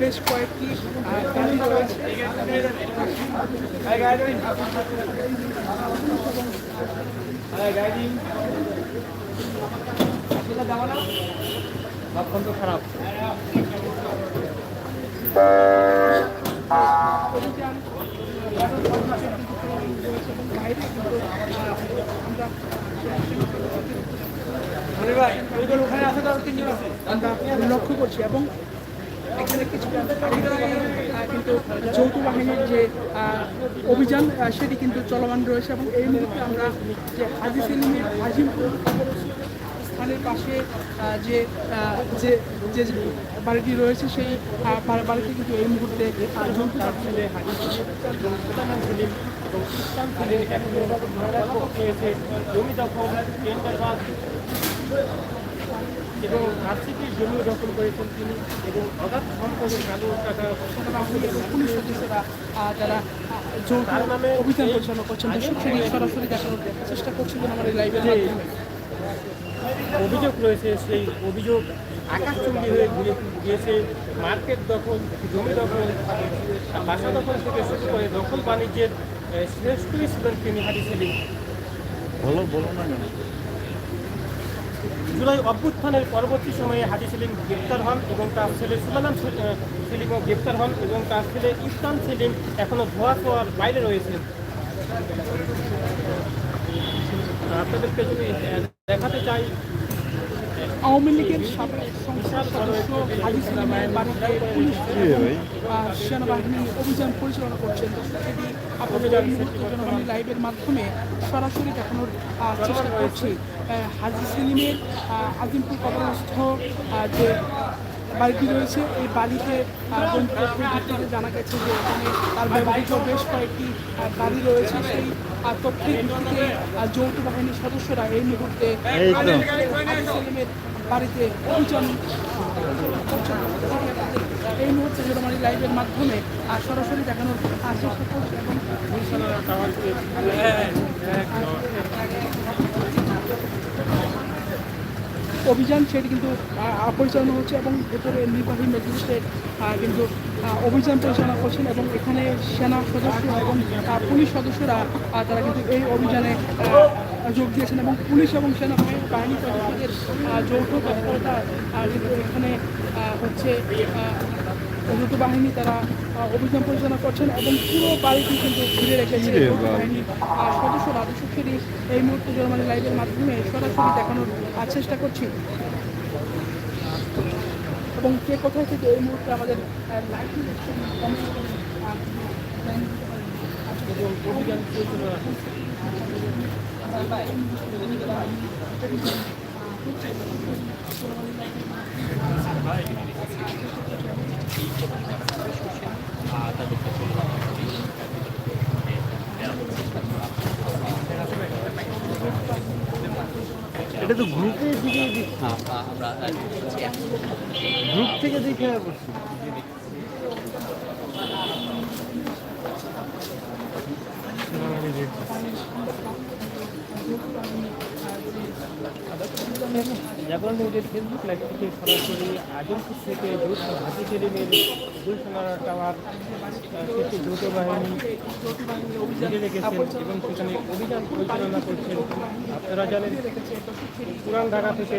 বেশ কয়েকটি রয়েছে। খারাপ লক্ষ্য করছি এবং এখানে কিছু কিন্তু যৌথ বাহিনীর যে অভিযান সেটি কিন্তু চলমান রয়েছে এবং এই মুহূর্তে আমরা যে হাজি সেলিমের হাজিমপুর স্থানের পাশে যে যে যে বাড়িটি রয়েছে সেই বাড়িটি কিন্তু এই মুহূর্তে জমি দখল এবং আর্থিকের জমি দখল করেছেন তিনি এবং অগাধ সম্পদের কালো টাকা পুলিশ সদস্যরা যারা যৌথ অভিযান পরিচালনা করছেন সরাসরি দেখানোর চেষ্টা করছিলেন আমার এই লাইভের অভিযোগ রয়েছে সেই অভিযোগ আকাশচুম্বী হয়ে ঘুরে গিয়েছে। মার্কেট দখল জমি দখল বাসা দখল থেকে শুরু করে দখল বাণিজ্যের আহ, শ্রেষ্ঠই ছিলেন তিনি হাজি সেলিম বলো বলো না কেন? জুলাই অভ্যুত্থানের পরবর্তী সময়ে হাজি সেলিম গ্রেপ্তার হন এবং তার ছেলে সুলালাম সেলিমও গ্রেপ্তার হন এবং তার ছেলে ইসলাম সেলিম এখনও ধোয়া ধোয়ার বাইরে রয়েছেন। আপনাদেরকে যদি দেখাতে চাই আওয়ামী লীগের সাবেক সংসদ সদস্য হাজি সেলিমের বাড়িতে পুলিশ সেনাবাহিনী অভিযান পরিচালনা করছেন। এটি আপনাদের এই জনগণ লাইভের মাধ্যমে সরাসরি দেখানোর চেষ্টা করছি। হাজি সেলিমের আজিমপুর কবরস্থ যে বাড়িটি রয়েছে। এই বাড়িতে থেকে জানা গেছে যে এখানে তার ব্যবহৃত বেশ কয়েকটি গাড়ি রয়েছে। সেই তথ্যের ভিত্তিতে যৌথ বাহিনীর সদস্যরা এই মুহূর্তে বাড়িতে অভিযান এই মুহূর্তে জনমানি লাইভের মাধ্যমে সরাসরি দেখানোর আহ, চেষ্টা করছে এবং অভিযান সেটি কিন্তু পরিচালনা হচ্ছে এবং ভেতরে নির্বাহী ম্যাজিস্ট্রেট কিন্তু অভিযান পরিচালনা করছেন এবং এখানে সেনা সদস্য এবং পুলিশ সদস্যরা তারা কিন্তু এই অভিযানে যোগ দিয়েছেন এবং পুলিশ এবং সেনা বাহিনী- যৌথ তৎপরতা কিন্তু এখানে হচ্ছে যৌথ বাহিনী তারা অভিযান পরিচালনা করছেন এবং পুরো বাড়িটি কিন্তু ঘিরে রেখেছে আহ, সদস্যরা দর্শক এই মুহূর্তে জার্মানি লাইভের মাধ্যমে সরাসরি দেখানোর চেষ্টা করছি। এবং কে কোথায় থেকে এই মুহূর্তে আমাদের লাইভ আহ, এটা তো গ্রুপে দিকে দিচ্ছি। গ্রুপ থেকে দেখে করছি জাগরণ নিউজের ফেসবুক লাইভ থেকে সরাসরি আজমপুর থেকে যৌথ হাতি সেলিমের গুলশানা টাওয়ার থেকে যৌথ বাহিনী ঘিরে রেখেছেন এবং সেখানে অভিযান পরিচালনা করছেন আপনারা জানেন পুরান ঢাকা থেকে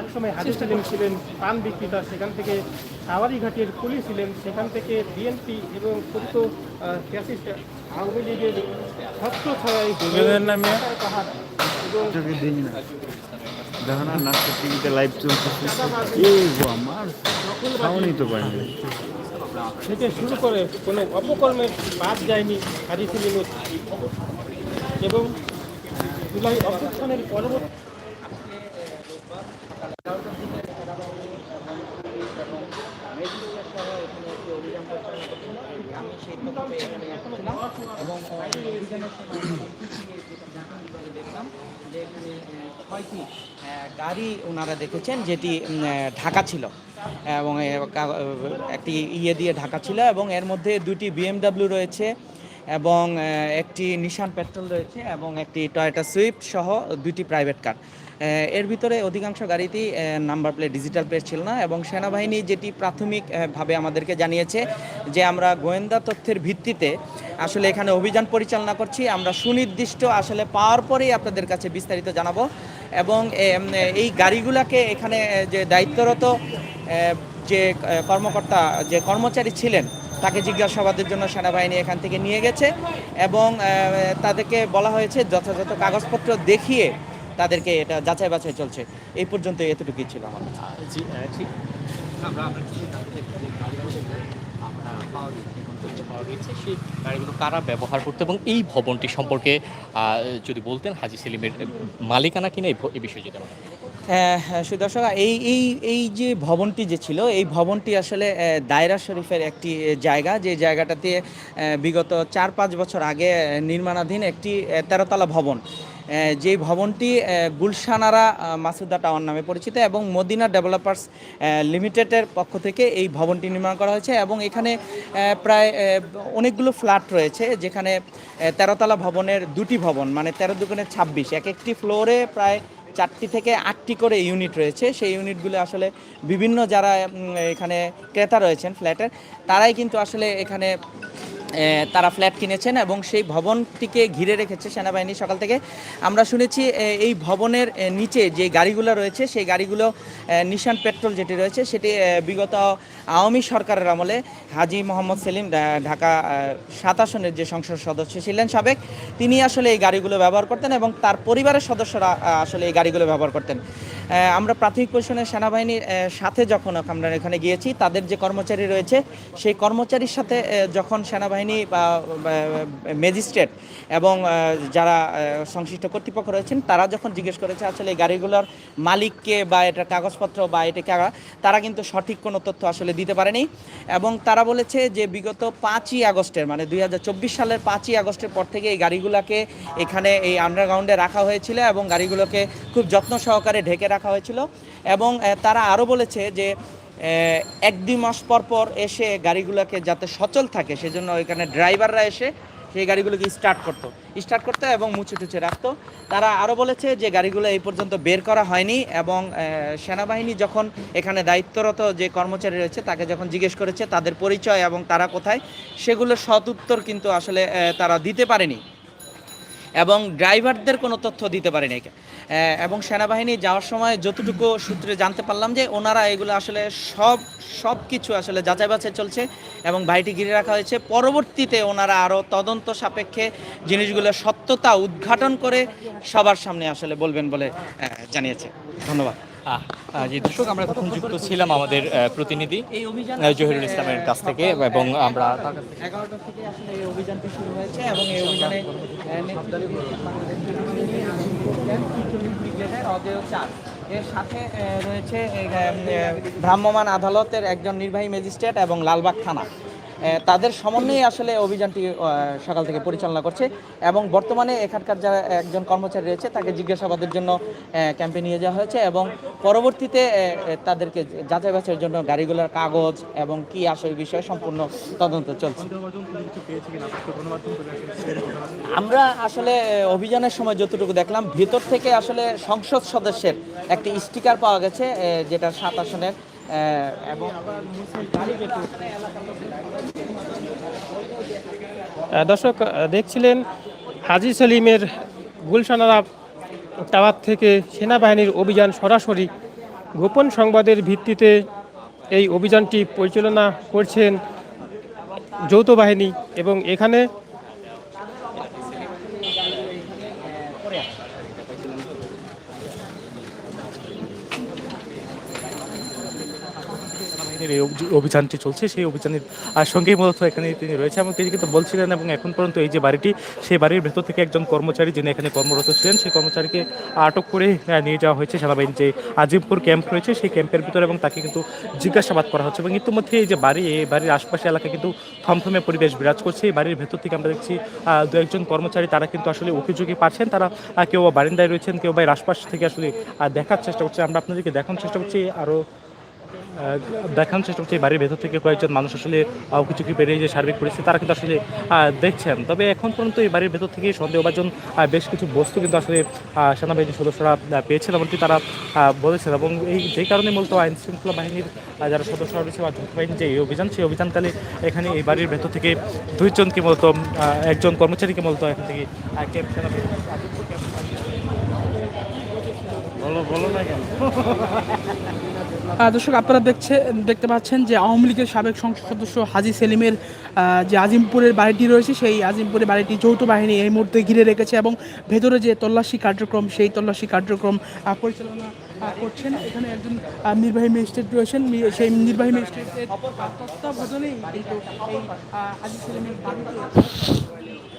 একসময় হাজি সেলিম ছিলেন পান বিক্রেতা সেখান থেকে সাওয়ারি ঘাটের পুলিশ ছিলেন সেখান থেকে বিএনপি এবং ক্ষুদ্র ফ্যাসিস্ট আওয়ামী লীগের ছত্র ছড়াই নামে পাহাড়। চোখে দিই না। দেখো না নাচটা টিভিতে লাইভ চলতেছে। এ গো আমার খাওয়ানি তো পারিনি থেকে শুরু করে কোনো অপকর্মের বাদ যায়নি সেলিমের। এবং জুলাই অভ্যুত্থানের পরবর্তী এবং অভিযানের যে ছয়টি গাড়ি ওনারা দেখেছেন যেটি ঢাকা ছিল। এবং একটি ইয়ে দিয়ে ঢাকা ছিল এবং এর মধ্যে দুটি বিএমডাব্লিউ রয়েছে এবং একটি নিশান পেট্রোল রয়েছে এবং একটি টয়োটা সুইফট সহ দুটি প্রাইভেট কার। এর ভিতরে অধিকাংশ গাড়িতেই নাম্বার প্লেট ডিজিটাল প্লেট ছিল না এবং সেনাবাহিনী যেটি প্রাথমিকভাবে আমাদেরকে জানিয়েছে যে আমরা গোয়েন্দা তথ্যের ভিত্তিতে আসলে এখানে অভিযান পরিচালনা করছি। আমরা সুনির্দিষ্ট আসলে পাওয়ার পরেই আপনাদের কাছে বিস্তারিত জানাব এবং এই গাড়িগুলোকে এখানে যে দায়িত্বরত যে কর্মকর্তা, যে কর্মচারী ছিলেন, তাকে জিজ্ঞাসাবাদের জন্য সেনাবাহিনী এখান থেকে নিয়ে গেছে এবং তাদেরকে বলা হয়েছে যথাযথ কাগজপত্র দেখিয়ে তাদেরকে এটা যাচাই বাছাই চলছে। এই পর্যন্ত এতটুকুই ছিল আমার জি ঠিক। পাওয়া পাওয়া সেই গাড়িগুলো কারা ব্যবহার করতো এবং এই ভবনটি সম্পর্কে যদি বলতেন হাজি সেলিমের মালিকানা কিনা এই বিষয়ে যদি হ্যাঁ হ্যাঁ, সুদর্শক এই এই এই যে ভবনটি যে ছিল এই ভবনটি আসলে দায়রা শরীফের একটি জায়গা। যে জায়গাটাতে বিগত চার পাঁচ বছর আগে নির্মাণাধীন একটি তেরোতলা ভবন। যে ভবনটি গুলশানারা মাসুদা টাওয়ার নামে পরিচিত এবং মদিনা ডেভেলপার্স লিমিটেডের পক্ষ থেকে এই ভবনটি নির্মাণ করা হয়েছে এবং এখানে প্রায় অনেকগুলো ফ্ল্যাট রয়েছে যেখানে তেরোতলা ভবনের দুটি ভবন মানে তেরো দুগুণে ছাব্বিশ। এক একটি ফ্লোরে প্রায় চারটি থেকে আটটি করে ইউনিট রয়েছে। সেই ইউনিটগুলো আসলে বিভিন্ন যারা এখানে ক্রেতা রয়েছেন ফ্ল্যাটের, তারাই কিন্তু আসলে এখানে তারা ফ্ল্যাট কিনেছেন এবং সেই ভবনটিকে ঘিরে রেখেছে সেনাবাহিনী সকাল থেকে। আমরা শুনেছি এই ভবনের নিচে যে গাড়িগুলো রয়েছে, সেই গাড়িগুলো নিশান পেট্রোল যেটি রয়েছে, সেটি বিগত আওয়ামী সরকারের আমলে হাজি মোহাম্মদ সেলিম ঢাকা সাত আসনের যে সংসদ সদস্য ছিলেন সাবেক, তিনি আসলে এই গাড়িগুলো ব্যবহার করতেন এবং তার পরিবারের সদস্যরা আসলে এই গাড়িগুলো ব্যবহার করতেন। আমরা প্রাথমিক পরিশনের সেনাবাহিনীর সাথে যখন আমরা এখানে গিয়েছি, তাদের যে কর্মচারী রয়েছে, সেই কর্মচারীর সাথে যখন সেনাবাহিনী বা ম্যাজিস্ট্রেট এবং যারা সংশ্লিষ্ট কর্তৃপক্ষ রয়েছেন, তারা যখন জিজ্ঞেস করেছে, আসলে এই গাড়িগুলোর মালিককে বা এটার কাগজপত্র বা এটা কারা? তারা কিন্তু সঠিক কোনো তথ্য আসলে দিতে পারেনি এবং তারা বলেছে যে বিগত পাঁচই আগস্টের মানে দুই হাজার চব্বিশ সালের পাঁচই আগস্টের পর থেকে এই গাড়িগুলোকে এখানে এই আন্ডারগ্রাউন্ডে রাখা হয়েছিল এবং গাড়িগুলোকে খুব যত্ন সহকারে ঢেকে রাখা হয়েছিল এবং তারা আরও বলেছে যে এক দুই মাস পর পর এসে গাড়িগুলোকে যাতে সচল থাকে, সেজন্য এখানে ড্রাইভাররা এসে সেই গাড়িগুলোকে স্টার্ট করতো। স্টার্ট করতো এবং মুছে টুছে রাখতো। তারা আরও বলেছে যে, গাড়িগুলো এই পর্যন্ত বের করা হয়নি এবং সেনাবাহিনী যখন এখানে দায়িত্বরত যে কর্মচারী রয়েছে, তাকে যখন জিজ্ঞেস করেছে তাদের পরিচয় এবং তারা কোথায়, সেগুলো সৎ উত্তর কিন্তু আসলে তারা দিতে পারেনি। এবং ড্রাইভারদের কোনো তথ্য দিতে পারেনি। এবং সেনাবাহিনী যাওয়ার সময় যতটুকু সূত্রে জানতে পারলাম যে ওনারা এগুলো আসলে সব সব কিছু আসলে যাচাই বাছাই চলছে এবং বাড়িটি ঘিরে রাখা হয়েছে। পরবর্তীতে ওনারা আরও তদন্ত সাপেক্ষে জিনিসগুলোর সত্যতা উদ্ঘাটন করে সবার সামনে আসলে বলবেন বলে জানিয়েছে। ধন্যবাদ। যে দর্শক আমরা তখন যুক্ত ছিলাম আমাদের প্রতিনিধি জহিরুল ইসলামের কাছ থেকে এবং আমরা এগারোটা থেকে আসলে এই অভিযানটি শুরু হয়েছে এবং এই অভিযানে এর সাথে রয়েছে ভ্রাম্যমাণ আদালতের একজন নির্বাহী ম্যাজিস্ট্রেট এবং লালবাগ থানা। তাদের সমন্বয়ে আসলে অভিযানটি সকাল থেকে পরিচালনা করছে এবং বর্তমানে এখানকার যারা একজন কর্মচারী রয়েছে তাকে জিজ্ঞাসাবাদের জন্য ক্যাম্পে নিয়ে যাওয়া হয়েছে এবং পরবর্তীতে তাদেরকে যাচাই বাছাইয়ের জন্য গাড়িগুলোর কাগজ এবং কি আসল বিষয়ে সম্পূর্ণ তদন্ত চলছে। আমরা আসলে অভিযানের সময় যতটুকু দেখলাম, ভিতর থেকে আসলে সংসদ সদস্যের একটি স্টিকার পাওয়া গেছে যেটা সাত আসনের দর্শক দেখছিলেন হাজি সেলিমের গুলশানারা টাওয়ার থেকে সেনাবাহিনীর অভিযান সরাসরি। গোপন সংবাদের ভিত্তিতে এই অভিযানটি পরিচালনা করছেন যৌথ বাহিনী এবং এখানে বাহিনীর এই অভিযানটি চলছে, সেই অভিযানের সঙ্গেই মূলত এখানে তিনি রয়েছে এবং তিনি কিন্তু বলছিলেন এবং এখন পর্যন্ত এই যে বাড়িটি, সেই বাড়ির ভেতর থেকে একজন কর্মচারী যিনি এখানে কর্মরত ছিলেন, সেই কর্মচারীকে আটক করে নিয়ে যাওয়া হয়েছে সেনাবাহিনীর যে আজিমপুর ক্যাম্প রয়েছে, সেই ক্যাম্পের ভিতরে এবং তাকে কিন্তু জিজ্ঞাসাবাদ করা হচ্ছে এবং ইতিমধ্যে এই যে বাড়ি, এই বাড়ির আশপাশে এলাকায় কিন্তু থমথমে পরিবেশ বিরাজ করছে। এই বাড়ির ভেতর থেকে আমরা দেখছি দু একজন কর্মচারী, তারা কিন্তু আসলে অভিযোগে পাচ্ছেন, তারা কেউ বারিন্দায় রয়েছেন, কেউ বা আশপাশ থেকে আসলে দেখার চেষ্টা করছে। আমরা আপনাদেরকে দেখানোর চেষ্টা করছি আরও দেখানোর চেষ্টা করছে বাড়ির ভেতর থেকে কয়েকজন মানুষ আসলে কিছু কি বেরিয়ে যে সার্বিক পরিস্থিতি, তারা কিন্তু আসলে দেখছেন। তবে এখন পর্যন্ত এই বাড়ির ভেতর থেকে সন্দেহভাজন বেশ কিছু বস্তু কিন্তু আসলে সেনাবাহিনীর সদস্যরা পেয়েছেন এমনকি তারা বলেছেন। এবং এই যে কারণে মূলত আইন শৃঙ্খলা বাহিনীর যারা সদস্যরা রয়েছে বা যৌথ বাহিনীর যে এই অভিযান, সেই অভিযানকালে এখানে এই বাড়ির ভেতর থেকে দুইজনকে মূলত একজন কর্মচারীকে মূলত এখান থেকে ক্যাম্প সেনাবাহিনী বলো বলো না কেন আহ, দর্শক, আপনারা দেখছে, দেখতে পাচ্ছেন যে আওয়ামী লীগের সাবেক সংসদ সদস্য হাজি সেলিমের যে আজিমপুরের বাড়িটি রয়েছে, সেই আজিমপুরের বাড়িটি যৌথ বাহিনী এই মুহূর্তে ঘিরে রেখেছে এবং ভেতরে যে তল্লাশি কার্যক্রম, সেই তল্লাশি কার্যক্রম পরিচালনা করছেন। এখানে একজন নির্বাহী ম্যাজিস্ট্রেট রয়েছেন সেই নির্বাহী ম্যাজিস্ট্রেটের তত্ত্বাবধানেই কিন্তু এই হাজি সেলিমের বাড়িটি